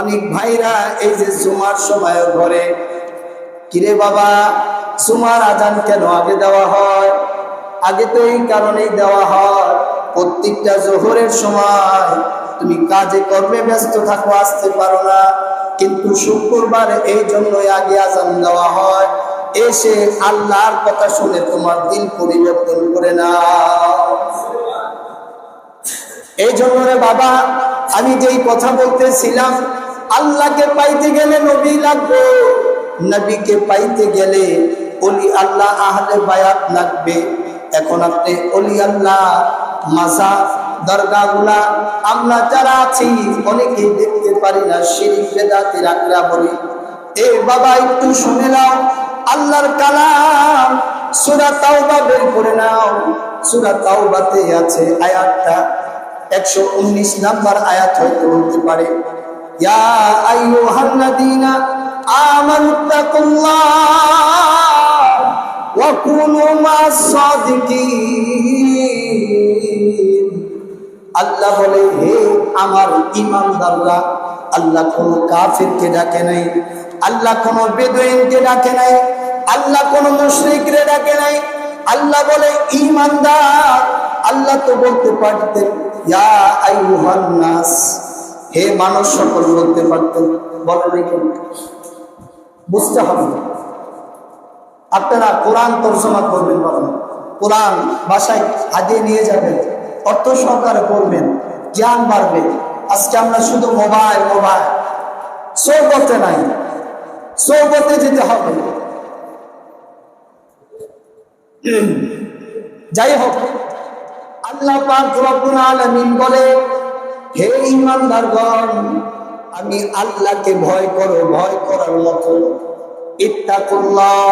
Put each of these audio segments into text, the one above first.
অনেক ভাইরা এই যে জুমার সময় ঘরে, কিরে বাবা, জুমার আজান কেন আগে দেওয়া হয়? আগে তো এই কারণেই দেওয়া হয়, প্রত্যেকটা জোহরের সময় তুমি কাজে কর্মে ব্যস্ত থাকো, আসতে পারো না। কিন্তু শুক্রবার এই জন্যই আগে আজান দেওয়া হয়। এসে আল্লাহর কথা শুনে তোমার দিন পরিবর্তন করে না এই জন্য রে বাবা, আমি যেই কথা বলতেছিলাম আল্লাহকে পাইতে গেলে নবী লাগবে। নবীকে পাইতে গেলে অলি আল্লাহ আহলে বায়াত লাগবে। এখন আপনি অলি আল্লাহ মাসা দরগাগুলা আমরা যারা আছি, অনেকেই দেখতে পারি না, শিরিক বেদাতের আকরা বলি এ বাবা, একটু শুনে নাও, আল্লাহর কালাম সূরা তাওবা বের করে নাও। সূরা তাওবাতে আছে আয়াতটা। একশো উনিশ নাম্বার আয়াত হয়তো বলতে পারে। ইয়া আইয়ুহাল্লাযীনা আমানুত্তাকুল্লাহ ওয়া কুনু মা'আস সাদিকিন। আল্লাহ বলে, হে আমার ইমানদাররা আল্লাহ কোন কাফিরকে ডাকে নাই, আল্লাহ কোন বেদুইনকে ডাকে নাই, আল্লাহ কোন মুশরিকরে ডাকে নাই। আল্লাহ বলে ইমানদার আল্লাহ তো বলতে পারতেন, ইয়া আইয়ুহান নাস। হে মানুষ, সকল বলতে পারতেন বলেন বুঝতে হবে। আপনারা কোরআন তর্জমা করবেন বলেন। কোরআন ভাষায় হাজিয়ে নিয়ে যাবেন। অর্থ সহকারে করবেন জ্ঞান বাড়বে। আজকে আমরা শুধু মোবাইল মোবাইল। সৌগতে নাই। সৌগতে যেতে হবে। যাই হোক, আল্লাহ পাক রব্বুল আলামিন বলে হে ইমানদারগণ, আমি আল্লাহকে ভয় করো, ভয় করার মতো। ইত্তাকুল্লাহ,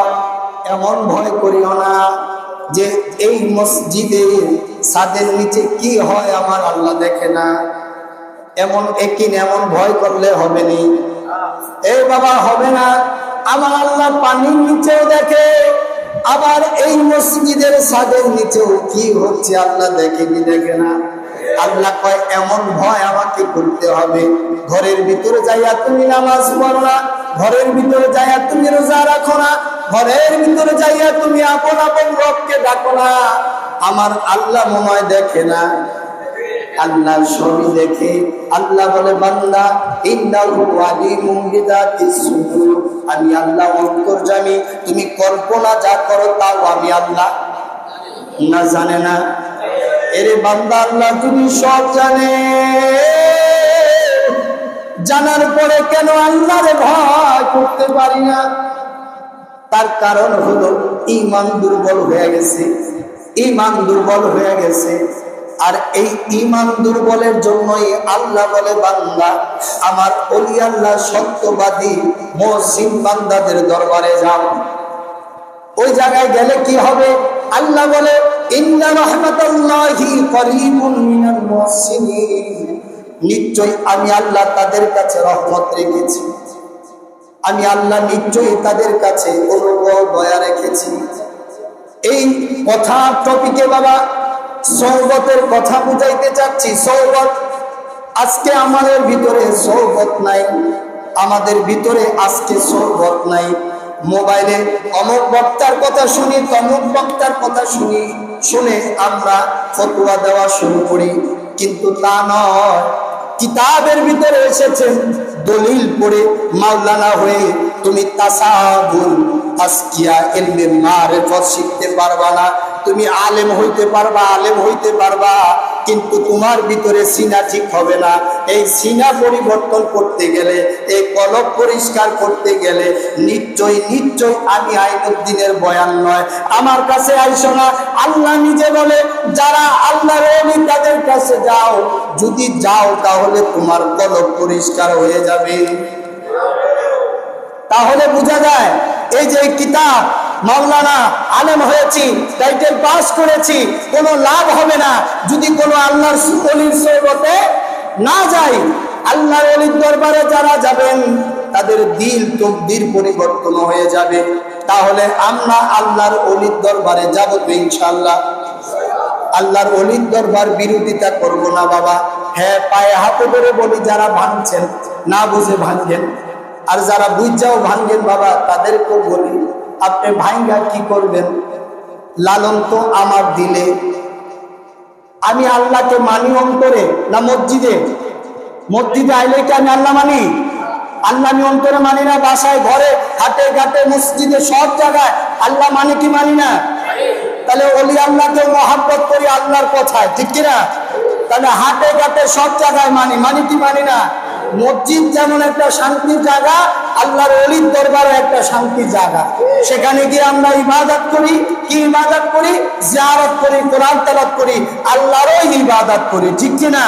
এমন ভয় করিও না যে এই মসজিদে ছাদের নিচে কি হয় আমার আল্লাহ দেখে না। এমন একিন এমন ভয় করলে হবে নি। এই বাবা, হবে না। আমার আল্লাহ পানির নিচেও দেখে, আবার এই মসজিদের ছাদের নিচেও কি হচ্ছে আল্লাহ দেখে কি দেখে না। আল্লাহ কয়, এমন ভয় আমাকে করতে হবে। ঘরের ভিতরে যাইয়া তুমি নামাজ পড়ো না, ঘরের ভিতরে যাইয়া তুমি রোজা রাখো না, ঘরের ভিতরে যাইয়া তুমি আপন আপন রবকে ডাকো না। আমার আল্লাহ মনে দেখে না। আল্লাহ সবই দেখে। আল্লাহ বলে, বান্দা আমি আল্লাহ অন্তর্যামী তুমি কল্পনা যা করো তাও আমি আল্লাহ না জানে না। এরে বান্দা আল্লাহ তুমি সব জানে। জানার পরে কেন আল্লাহরে ভয় করতে পারি না? তার কারণ হলো ইমান দুর্বল হয়ে গেছে। ইমান দুর্বল হয়ে গেছে। আর এই ইমান দুর্বলের জন্যই আল্লাহ বলে, বান্দা, আমার অলি আল্লাহ সত্যবাদী মহসিন বান্দাদের দরবারে যাও। ওই জায়গায় গেলে কি হবে? আল্লাহ বলে ইন্না রহমাতাল্লাহি করিবুন মিনাল মুহসিনিন। নিশ্চয় আমি আল্লাহ তাদের কাছে রহমত রেখেছি। আমি আল্লাহ নিশ্চয়ই তাদের কাছে অনুগ্রহ দয়া রেখেছি। এই কথা টপিকে বাবা সৌবতের কথা বুঝাইতে চাচ্ছি। সৌবত আজকে আমাদের ভিতরে সৌবত নাই। আমাদের ভিতরে আজকে সৌবত নাই। মোবাইলে অমুক বক্তার কথা শুনি, তমুক বক্তার কথা শুনি। শুনে আমরা ফতুয়া দেওয়া শুরু করি। কিন্তু তা নয়, কিতাবের ভিতরে এসেছে দলিল পড়ে মাওলানা হয়ে, তুমি তাসাবুল আজকিয়া এলমে মারেফত শিখতে পারবা না। তুমি আলেম হইতে পারবা, আলেম হইতে পারবা। কিন্তু তোমার ভিতরে সিনা ঠিক হবে না। এই সিনা পরিবর্তন করতে গেলে, এই কলব পরিষ্কার করতে গেলে নিশ্চয় নিশ্চয় আমি আইনুদ্দিনের বয়ান নয়। আমার কাছে আইসো না। আল্লাহ নিজে বলে, যারা আল্লাহ ওলি তাদের কাছে যাও। যদি যাও তাহলে তোমার কলব পরিষ্কার হয়ে যাবে। তাহলে বোঝা যায়, এই যে কিতাব মাওলানা আলেম হয়েছি টাইটেল পাস করেছি, কোনো লাভ হবে না। যদি কোনো আল্লাহর অলির সৈবতে না যাই, আল্লাহর অলির দরবারে যারা যাবেন, তাদের দিল তকদির পরিবর্তন হয়ে যাবে। তাহলে আমরা আল্লাহর অলির দরবারে যাব তো ইনশাল্লাহ আল্লাহর অলির দরবার বিরোধিতা করব না বাবা। হ্যাঁ পায়ে হাতে ধরে বলি, যারা ভাঙছেন, না বুঝে ভাঙছেন আর যারা বুঝাও ভাঙছেন বাবা, তাদেরকেও বলি আপনি ভাঙ্গা কি করবেন? লালন তো আমার দিলে। আমি আল্লাহকে মানি অন্তরে, না মসজিদে? মসজিদে আইলে কি আমি আল্লাহ মানি? আল্লাহ আমি অন্তরে মানি না, বাসায়, ঘরে হাটে ঘাটে, মসজিদে, সব জায়গায় আল্লাহ মানে কি মানি না? তাহলে অলি আল্লাহকে মহাব্বত করি আল্লাহর কথায়, ঠিক কিনা? তাহলে হাটে, ঘাটে, সব জায়গায় মানি মানি কি মানি না? মসজিদ যেমন একটা শান্তির জায়গা, আল্লাহর অলির দরবারও একটা শান্তির জায়গা। সেখানে গিয়ে আমরা ইবাদত করি, কি ইবাদত করি? জিয়ারত করি, কোরআন তালাত করি আল্লাহরও ইবাদত করি, ঠিক কিনা?